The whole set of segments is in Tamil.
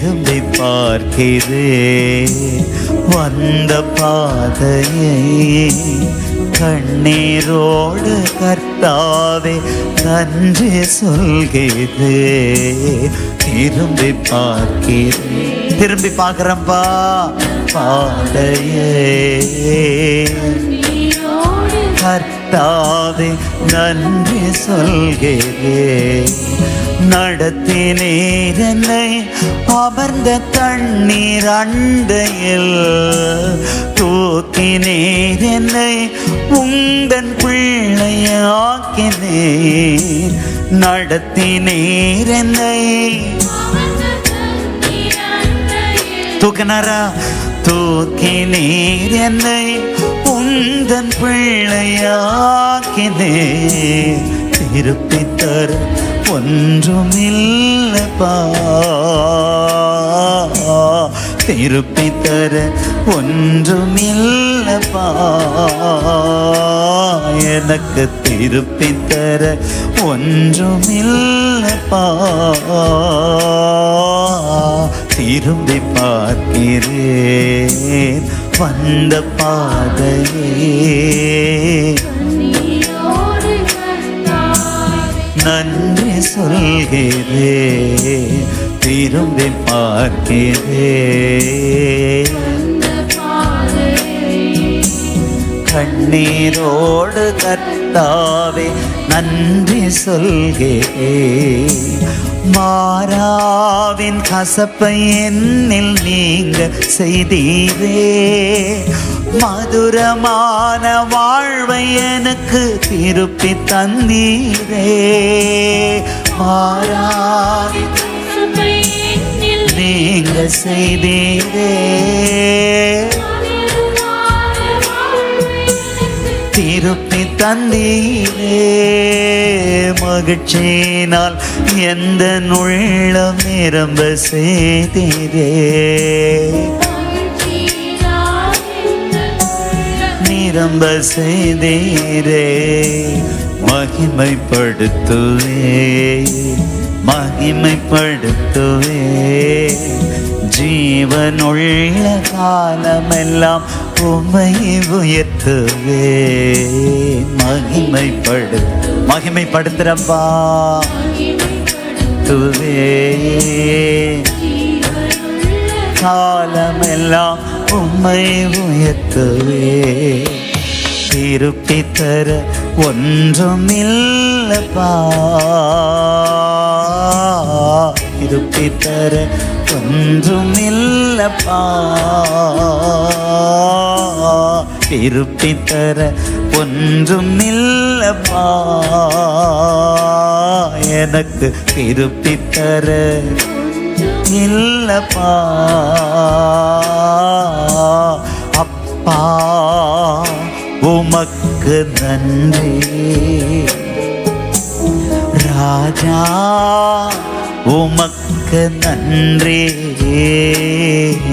திரும்பி பார்க்கிறே. வந்த பாதையை கண்ணீரோடு கர்த்தாவே நன்றி சொல்கிறே. திரும்பி பார்க்கிறேன் திரும்பி பார்க்கிறப்பா பாதையே. கர்த்தாவே நன்றி சொல்கிறே. நடத்தினீர் என்னை அமர்ந்த தண்ணீர் அண்டையில். தூக்கினீர் என்னை உந்தன் பிள்ளையாக்கினீர். நடத்தினீர் என்னை தூக்கினாரா? தூக்கி நீர் என்னை உந்தன் பிள்ளையாக்கினே திருப்பி தர ஒன்றுமில்லப்பா. திருப்பி தர ஒன்றுமில்லப்பா. எனக்கு திருப்பி தர ஒன்றுமில்லப்பா. திரும்பி பார்க்கிறேன். வந்த பாதையே. நன்றி சொல்கிறே திரும்பி பார்க்கிறே. கண்ணீரோடு கத்தாவே நன்றி சொல்கிறே. மாறாவின் கசப்பை என்னில் நீங்க செய்தீரே. மதுரமான வாழ்வை எனக்கு திருப்பி தந்தீரே. மாறாவின் நீங்க செய்தீரே. திருப்பி தந்தீரே. மகிழ்ச்சியினால் எந்த உள்ளம் நிரம்ப செய்தீரே. நிரம்ப செய்தீரே. மகிமைப்படுத்துவே. மகிமைப்படுத்துவே. ஜீவனுள்ள காலமெல்லாம் உம்மை உயர்த்துவே மகிமைப்படு மகிமைப்படுத்துறப்பா. துவே காலமெல்லாம் உம்மை உயர்த்துவே திருப்பி தர ஒன்றுமில்லப்பா. திருப்பி தர ஒன்றுமில்லப்பா. திருப்பி தர ஒன்றுமில்லப்பா. எனக்கு திருப்பி தர இல்லப்பா. அப்பா உமக்கு நன்றி. ராஜா உமக்கு நன்றி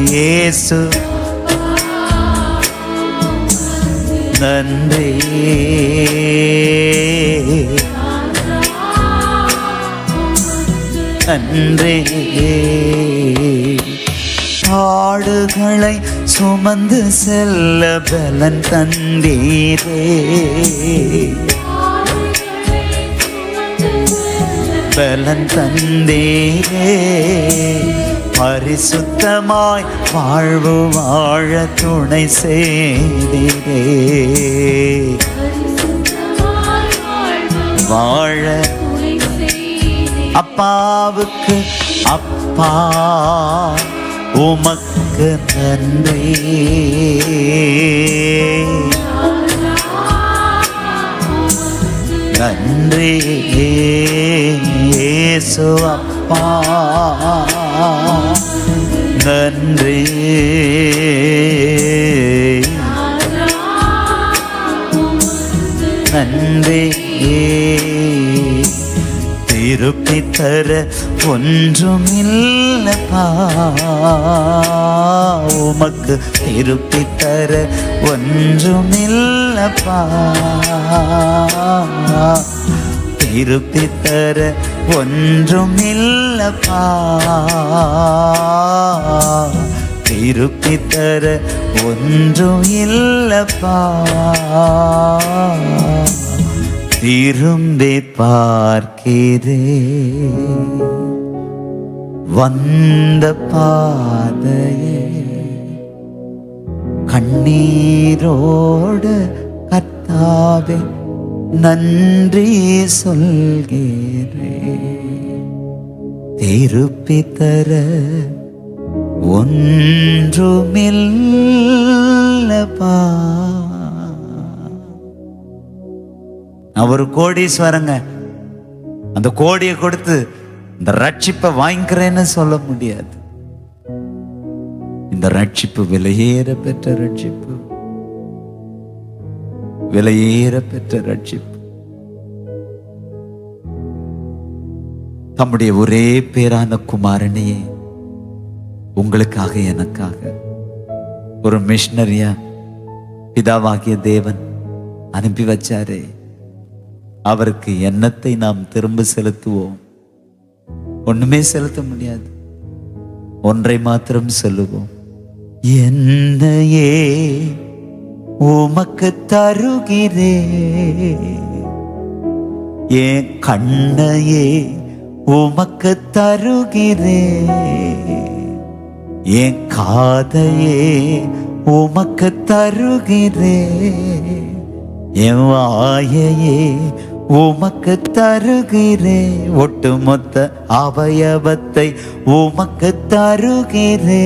ஏசு. நன்றி. நன்றி. ஆடுகளை சுமந்து செல்ல பலன் தந்தீரே. பலன் தந்தீரே பரிசுத்தமாய் வாழ்வு வாழ துணை செய்தீரே வாழ அப்பாவுக்கு அப்பா உமக்கு நன்றி. நன்றி. ஏசு அப்பா நன்றி. நன்றி. திருப்பி தர ஒன்றுமில்லப்பா. உமக்கு திருப்பி தர ஒன்றுமில்லப்பா. திருப்பி தர ஒன்றுமில்லப்பா. திருப்பி தர ஒன்றும் இல்லப்பா திரும்பி பார்க்கிறே. வந்த பாதையே கண்ணீரோடு கத்தாவே நன்றி சொல்கிறே. திருப்பி தர ஒன்றுமில்லப்பா நான் ஒரு கோடீஸ்வரங்க. அந்த கோடியை கொடுத்து இந்த ரட்சிப்பை வாங்கிக்கிறேன்னு சொல்ல முடியாது. இந்த ரட்சிப்பு விலையேற பெற்ற ரட்சிப்பு. விலையேற பெற்ற ரட்சிப்பு. தம்முடைய ஒரே பேரான குமாரனையே உங்களுக்காக எனக்காக ஒரு மிஷினரியா பிதாவாகிய தேவன் அனுப்பி வச்சாரே. அவருக்கு எண்ணத்தை நாம் திரும்ப செலுத்துவோம். ஒண்ணுமே செலுத்த முடியாது. ஒன்றை மாத்திரம் சொல்லுவோம். என்னையே உமக்கு தருகிறே. என் கண்ணையே உமக்கு தருகிறே. என் காதையே உமக்கு தருகிறே. என் வாயையே உமக்கு தருகிறே ஒட்டுமொத்த அவயவத்தை உமக்கு தருகிறே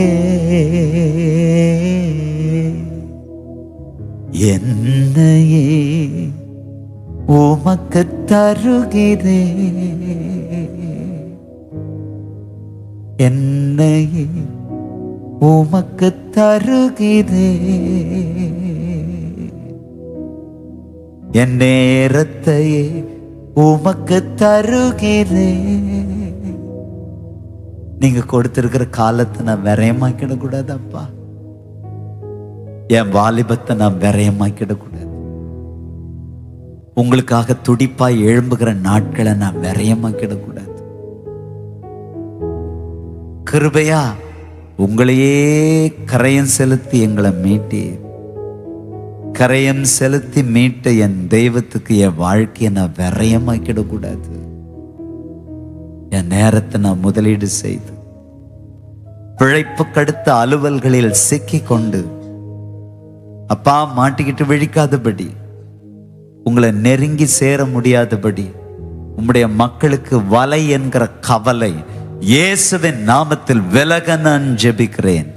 என்னையே உமக்கு தருகிறே என்னையே உமக்கு தருகிறே என் நேரத்தையே உமக்கு தருகிறேன். நீங்க கொடுத்திருக்கிற காலத்தை நான் விரயமாக்கிட கூடாதப்பா என் வாலிபத்தை நான் விரயமாக்கிட கூடாது உங்களுக்காக துடிப்பாய் எழும்புகிற நாட்களை நான் விரயமாக்கிட கூடாது கிருபையா உங்களையே கரையம் செலுத்தி எங்களை மீட்டீர். கரையம் செலுத்தி மீட்ட என் தெய்வத்துக்கு என் வாழ்க்கையை நான் விரயமாக்கிடக்கூடாது. என் நேரத்தை நான் முதலீடு செய்து பிழைப்பு கடுத்த அலுவல்களில் சிக்கி கொண்டு அப்பா மாட்டிக்கிட்டு விழிக்காதபடி உங்களை நெருங்கி சேர முடியாதபடி உம்முடைய மக்களுக்கு வலை என்கிற கவலை இயேசுவின் நாமத்தில் விலக நான் ஜெபிக்கிறேன்.